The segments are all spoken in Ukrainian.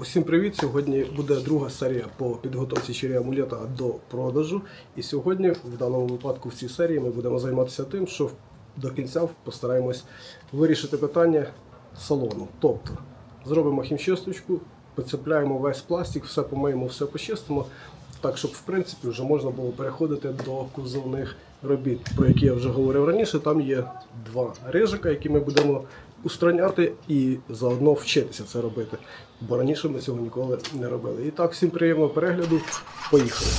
Усім привіт! Сьогодні буде друга серія по підготовці чирі амулета до продажу. І сьогодні, в даному випадку, в цій серії ми будемо займатися тим, що до кінця постараємось вирішити питання салону. Тобто зробимо хімчисточку, поцепляємо весь пластик, все помиємо, все почистимо. Так, щоб в принципі вже можна було переходити до кузовних робіт, про які я вже говорив раніше. Там є два рижика, які ми будемо устраняти і заодно вчитися це робити. Бо раніше ми цього ніколи не робили. І так, всім приємного перегляду. Поїхали.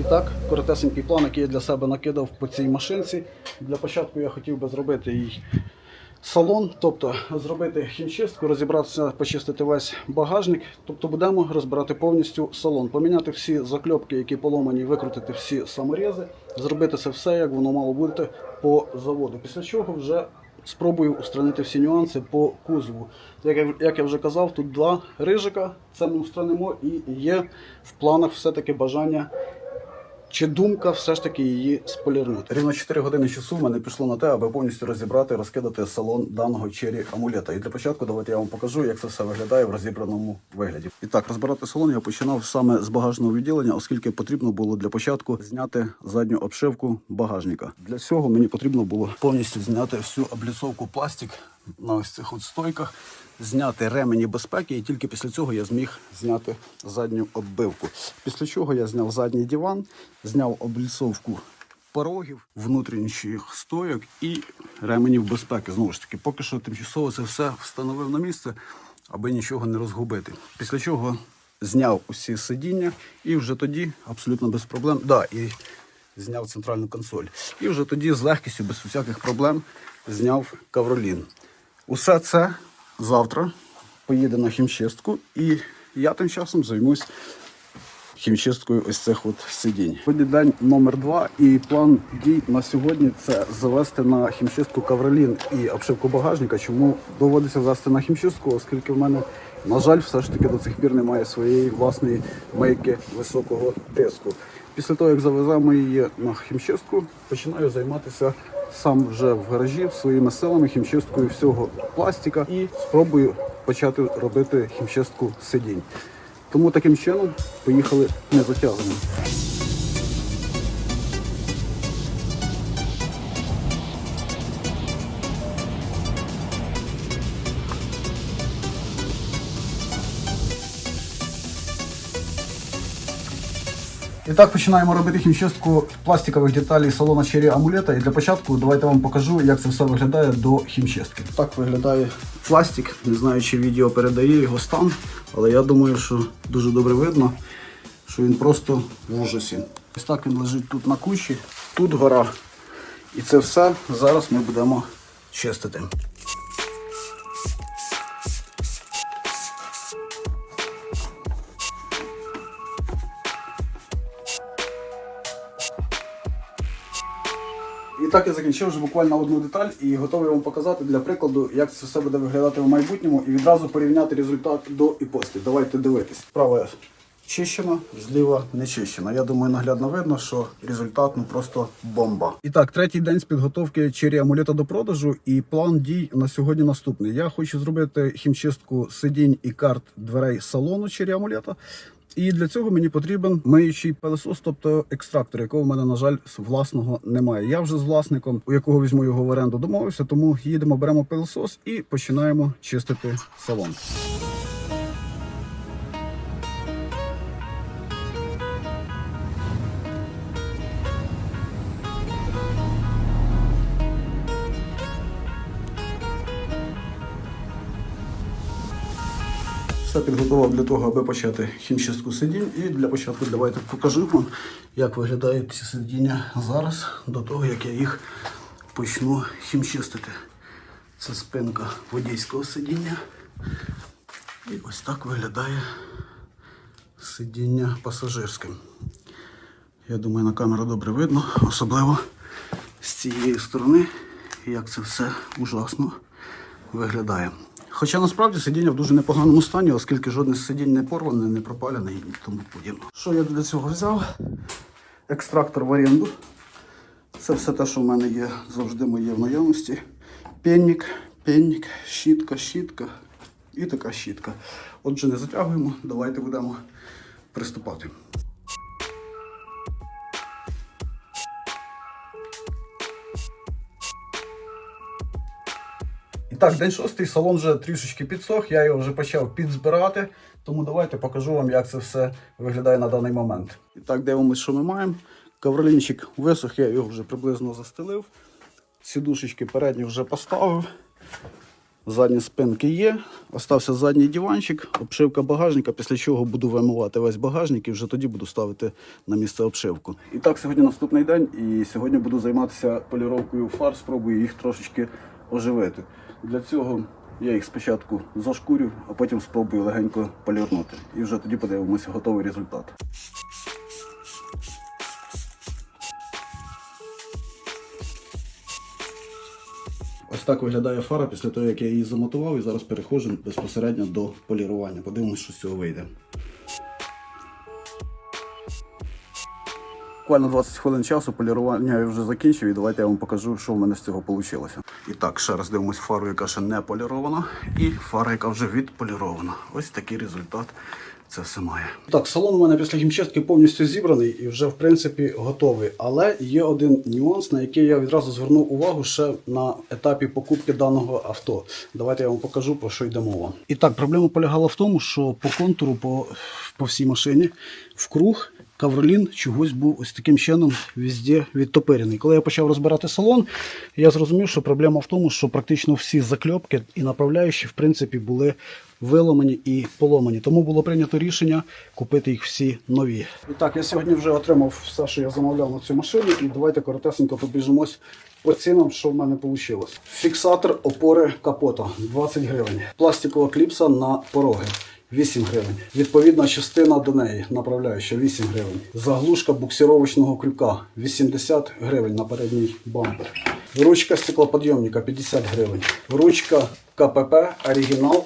І так, коротесенький план, який я для себе накидав по цій машинці. Для початку я хотів би зробити їй салон, тобто зробити хімчистку, розібратися, почистити весь багажник. Тобто будемо розбирати повністю салон, поміняти всі закльопки, які поломані, викрутити всі саморези, зробити це все, як воно мало бути по заводу. Після чого вже спробую устранити всі нюанси по кузову. Як я, вже казав, тут два рижика, це ми устранимо, і є в планах все-таки бажання чи думка все ж таки її сполірнути? Рівно 4 години часу мене пішло на те, аби повністю розібрати, розкидати салон даного чері амулета. І для початку давайте я вам покажу, як це все виглядає в розібраному вигляді. І так, розбирати салон я починав саме з багажного відділення, оскільки потрібно було для початку зняти задню обшивку багажника. Для цього мені потрібно було повністю зняти всю обліцовку пластик на ось цих от стойках зняти ремені безпеки, і тільки після цього я зміг зняти задню оббивку. Після чого я зняв задній диван, зняв обліцовку порогів, внутрішніх стойок і ременів безпеки. Знову ж таки, поки що тимчасово це все встановив на місце, аби нічого не розгубити. Після чого зняв усі сидіння, і вже тоді абсолютно без проблем. Да, і зняв центральну консоль. І вже тоді з легкістю, без усяких проблем, зняв кавролін. Усе це завтра поїде на хімчистку, і я тим часом займусь хімчисткою ось цих от сидінь. Сьогодні день номер два, і план дій на сьогодні це завести на хімчистку кавролін і обшивку багажника. Чому доводиться вести на хімчистку, оскільки в мене, на жаль, все ж таки до цих пір немає своєї власної мийки високого тиску. Після того, як завеземо її на хімчистку, починаю займатися сам вже в гаражі своїми силами хімчисткою всього пластика і спробую почати робити хімчистку сидінь. Тому таким чином поїхали не затягуємо. І так починаємо робити хімчистку пластикових деталей салона Cherry амулета. І для початку давайте вам покажу, як це все виглядає до хімчистки. Так виглядає пластик. Не знаю, чи відео передає його стан, але я думаю, що дуже добре видно, що він просто в ужасі. Ось так він лежить тут на кучі, тут гора. І це все зараз ми будемо чистити. Так я закінчив вже буквально одну деталь і готовий вам показати для прикладу, як це все буде виглядати в майбутньому і відразу порівняти результат до і після. Давайте дивитись. Справа чищена, зліва не чищена. Я думаю, наглядно видно, що результат ну просто бомба. І так, третій день з підготовки чері амулета до продажу, і план дій на сьогодні наступний. Я хочу зробити хімчистку сидінь і карт дверей салону чері амулета. І для цього мені потрібен миючий пилосос, тобто екстрактор, якого в мене, на жаль, власного немає. Я вже з власником, у якого візьму його в оренду, домовився, тому їдемо, беремо пилосос і починаємо чистити салон. Все підготував для того, аби почати хімчистку сидінь. І для початку давайте покажу вам, як виглядають ці сидіння зараз, до того, як я їх почну хімчистити. Це спинка водійського сидіння. І ось так виглядає сидіння пасажирське. Я думаю, на камеру добре видно, особливо з цієї сторони, як це все ужасно виглядає. Хоча насправді сидіння в дуже непоганому стані, оскільки жодне сидінь не порване, не пропалене і тому подібне. Що я для цього взяв? Екстрактор в оренду. Це все те, що в мене є завжди моє в наявності. Пенник, пенник, щітка, щітка, і така щітка. Отже, не затягуємо, давайте будемо приступати. І так, день шостий, салон вже трішечки підсох, я його вже почав підзбирати, тому давайте покажу вам, як це все виглядає на даний момент. І так, дивимося, що ми маємо. Ковролінчик висох, я його вже приблизно застелив. Сідушечки передні вже поставив. Задні спинки є. Остався задній диванчик, обшивка багажника, після чого буду вимивати весь багажник і вже тоді буду ставити на місце обшивку. І так, сьогодні наступний день, і сьогодні буду займатися поліровкою фар, спробую їх трошечки оживити. Для цього я їх спочатку зашкурю, а потім спробую легенько полірнути. І вже тоді подивимося готовий результат. Ось так виглядає фара після того, як я її замотував, і зараз переходжу безпосередньо до полірування. Подивимось, що з цього вийде. Буквально 20 хвилин часу полірування я вже закінчив, і давайте я вам покажу, що в мене з цього вийшло. І так, ще раз дивимось фару, яка ще не полірована, і фара, яка вже відполірована. Ось такий результат це все має. Так, салон у мене після хімчистки повністю зібраний і вже в принципі готовий. Але є один нюанс, на який я відразу звернув увагу ще на етапі покупки даного авто. Давайте я вам покажу про що йде мова. І так, проблема полягала в тому, що по контуру, по, по всій машині, в круг. Кавролін чогось був ось таким чином везде відтопирений. Коли я почав розбирати салон, я зрозумів, що проблема в тому, що практично всі закльопки і направляючі в принципі були виламані і поломані. Тому було прийнято рішення купити їх всі нові. І так, я сьогодні вже отримав все, що я замовляв на цю машину, і давайте коротесенько побіжимось по цінам, що в мене вийшло. Фіксатор опори капота 20 гривень. Пластикова кліпса на пороги. 8 гривень. Відповідна частина до неї, направляюча 8 гривень. Заглушка буксировочного крюка 80 гривень на передній бампер. Ручка стеклоподйомника 50 гривень. Ручка КПП оригінал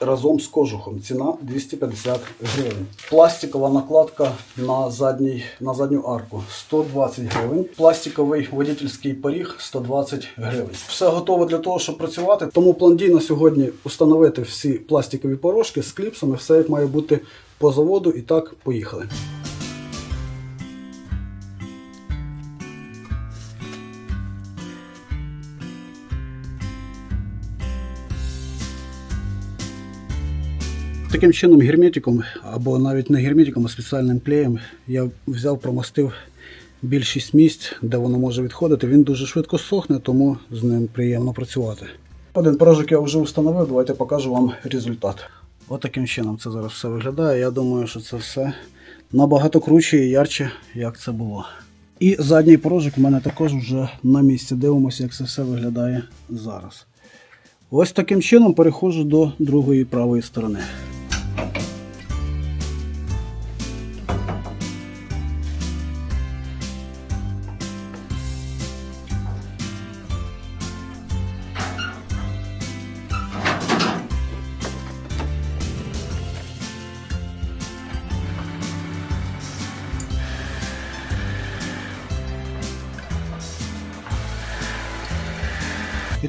разом з кожухом. Ціна 250 гривень. Пластикова накладка на, задній, на задню арку 120 гривень. Пластиковий водительський поріг 120 гривень. Все готово для того, щоб працювати. Тому план дій на сьогодні установити всі пластикові порожки з кліпсами, все як має бути по заводу. І так, поїхали. Таким чином, герметиком, або навіть не герметиком, а спеціальним клеєм, я взяв, промастив більшість місць, де воно може відходити. Він дуже швидко сохне, тому з ним приємно працювати. Один порожок я вже встановив, давайте покажу вам результат. От таким чином це зараз все виглядає. Я думаю, що це все набагато круче і ярче, як це було. І задній порожок у мене також вже на місці. Дивимося, як це все виглядає зараз. Ось таким чином переходжу до другої правої сторони.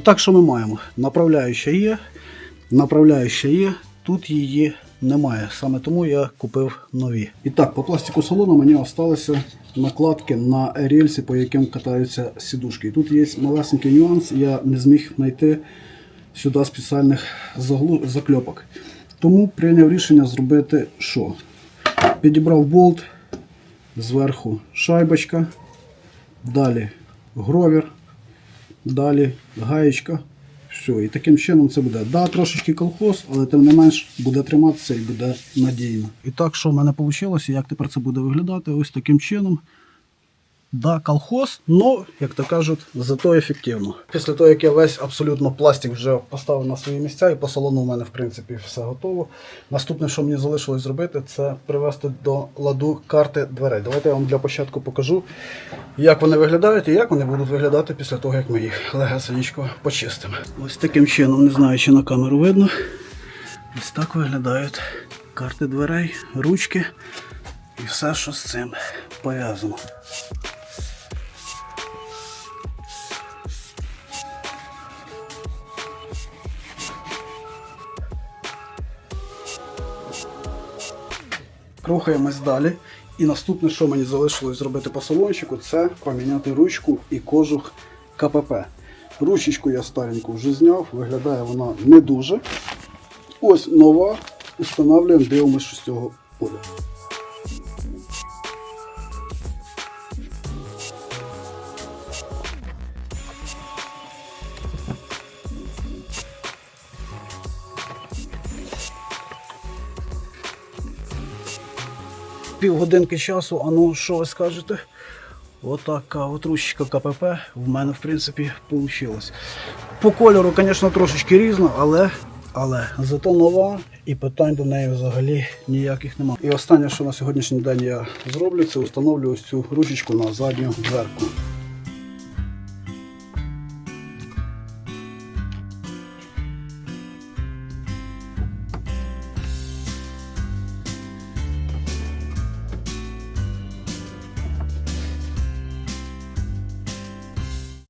І так, що ми маємо? Направляюча є, направляюча є, тут її немає. Саме тому я купив нові. І так, по пластику салону мені залишилися накладки на рельси, по яким катаються сідушки. І тут є малесенький нюанс, я не зміг знайти сюди спеціальних закльопок. Тому прийняв рішення зробити що? Підібрав болт, зверху шайбочка, далі гровер. Далі гаєчка. Все, і таким чином це буде. Да, трошечки колхоз, але тим не менш буде триматися і буде надійно. І так, що в мене вийшло, як тепер це буде виглядати? Ось таким чином. Да, колхоз, но, як то кажуть, зато ефективно. Після того, як я весь абсолютно пластик вже поставив на свої місця, і по салону у мене, в принципі, все готово. Наступне, що мені залишилось зробити, це привести до ладу карти дверей. Давайте я вам для початку покажу, як вони виглядають і як вони будуть виглядати після того, як ми їх легесенечко почистимо. Ось таким чином, не знаю, чи на камеру видно. Ось так виглядають карти дверей, ручки і все, що з цим пов'язано. Рухаємось далі. І наступне, що мені залишилось зробити по салончику, це поміняти ручку і кожух КПП. Ручечку я стареньку вже зняв, виглядає вона не дуже. Ось нова. Установлюємо, дивимося, що з цього буде. Півгодинки часу, а ну що ви скажете? Отака от ручка КПП в мене, в принципі, вийшло. По кольору, звісно, трошечки різно, але, але зато нова і питань до неї взагалі ніяких немає. І останнє, що на сьогоднішній день я зроблю, це встановлю ось цю ручечку на задню дверку.